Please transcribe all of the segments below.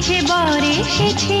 এসেছে বর এসেছে।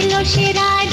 ছিল সেরা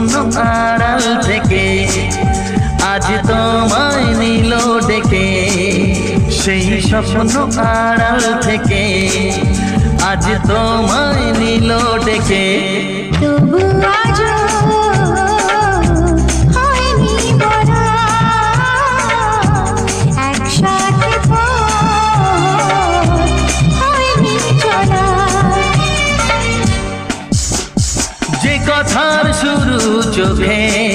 আড়াল থেকে আজ তোমায় নিল ডেকে। সেই স্বপ্ন আড়াল থেকে আজ তোমায় নিল ডেকে। তবু চোখে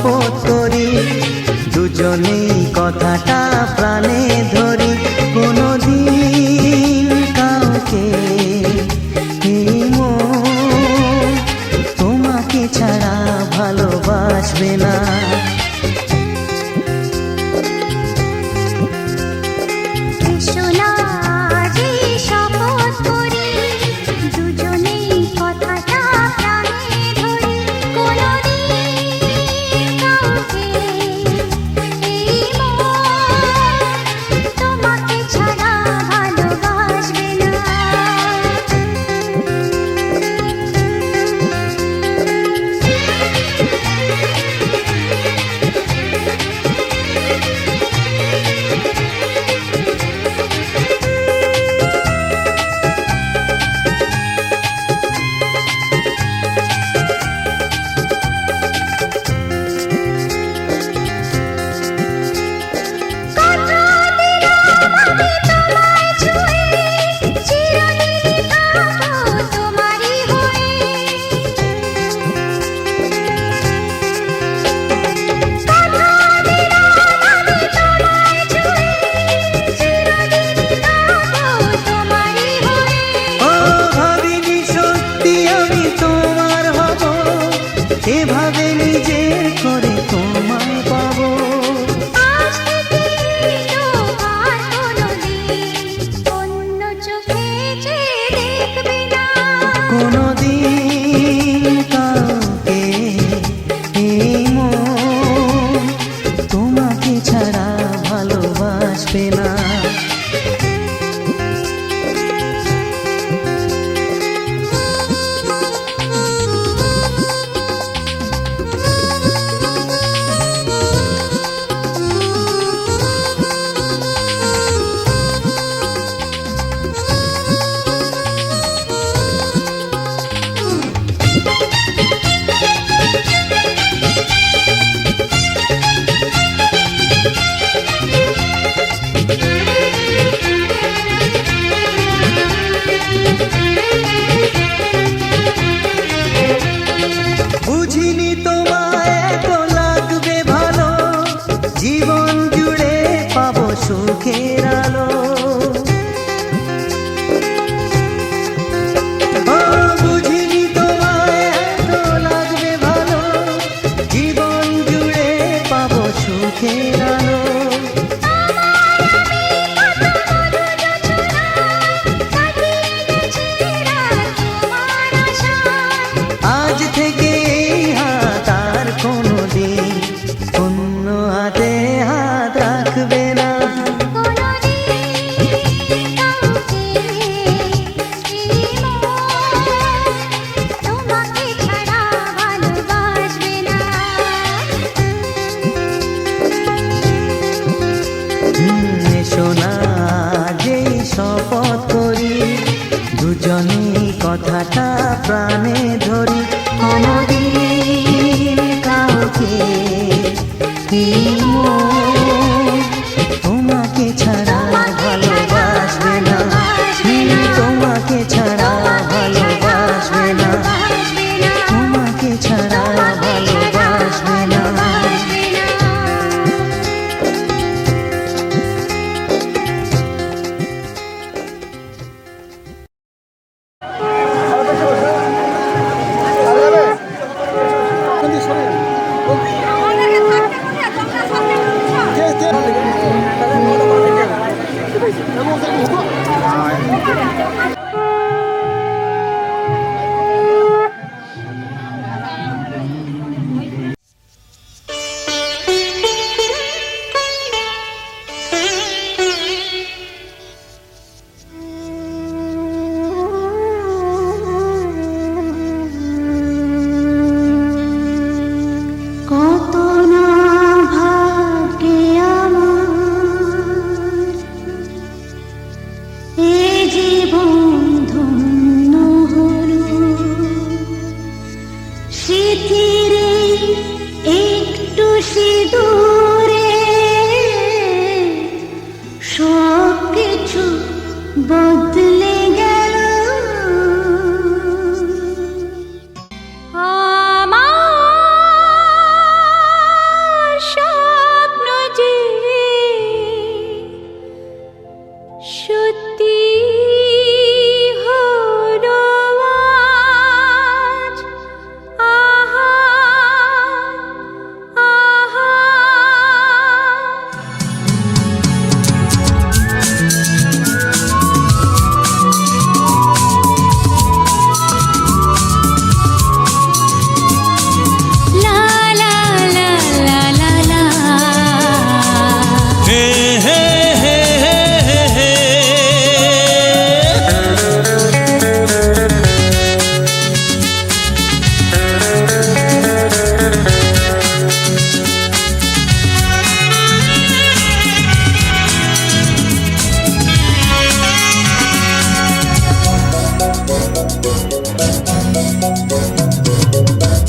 শপথ করি। দুজনেই কথাটা প্রাণে ধরি। কোনোদিন কাউকে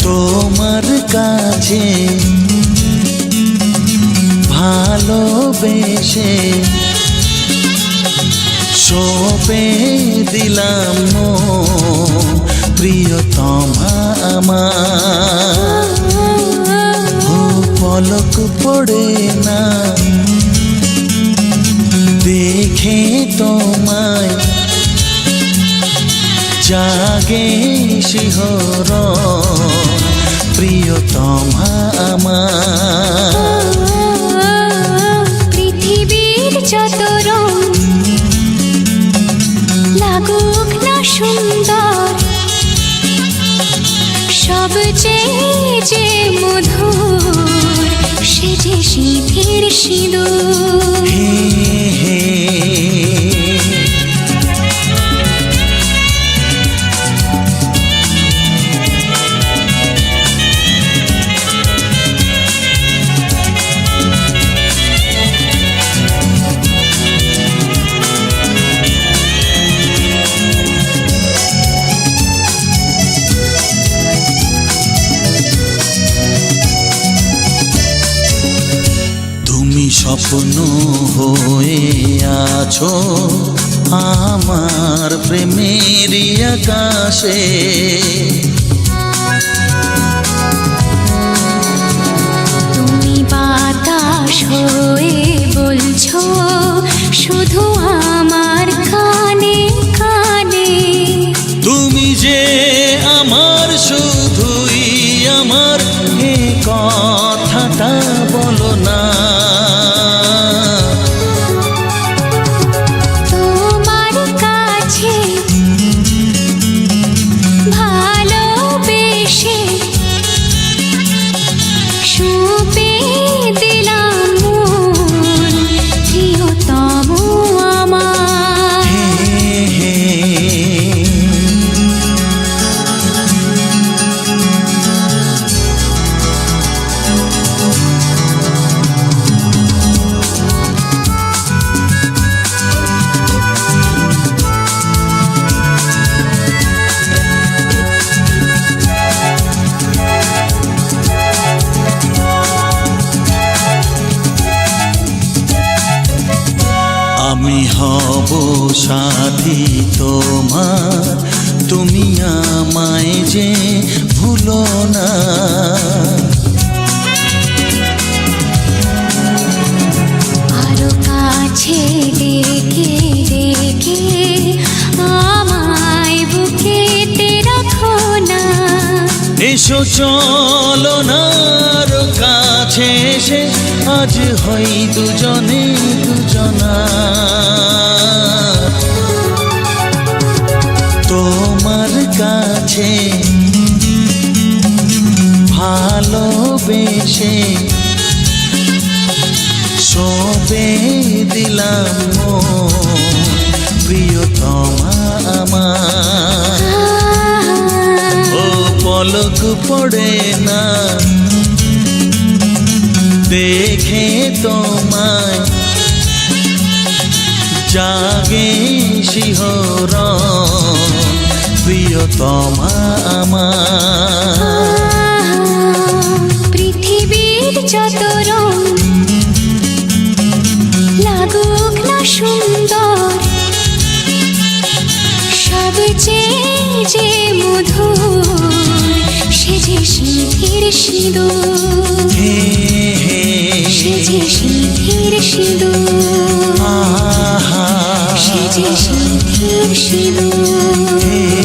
তোমার কাছে ভালোবেসে সপে দিলাম প্রিয়তমা আমার। পলক পড়ে না। দেখে তোমায় জাগে শিহর প্রিয়তমা আমার। পৃথিবীর যত রং লাগুক না সুন্দর সবচেয়ে যে মধুর, সে যে সিঁথির সিঁদুর। আছো আমার প্রেমের আকাশে। হব সাথী তোমার। তুমি আমায় যে ভুলো না। আরও কাছে ডেকে ডেকে আমায় বুকেতে রাখো না। এসো চলো না কাছে এসে আজ হই দুজনে দুজনা। সবে দিলাম প্রিয়তমা আমার। ও পলক পড়ে না। দেখে তোমায় জাগে শিহর প্রিয়তমা আমার। পৃথিবীর যত রং সুন্দর। সবচেয়ে যে মধু সে যে সিঁধির সিঁদুর সে যে সিঁথির সিঁধু সে যে সিঁথির সিঁদুর।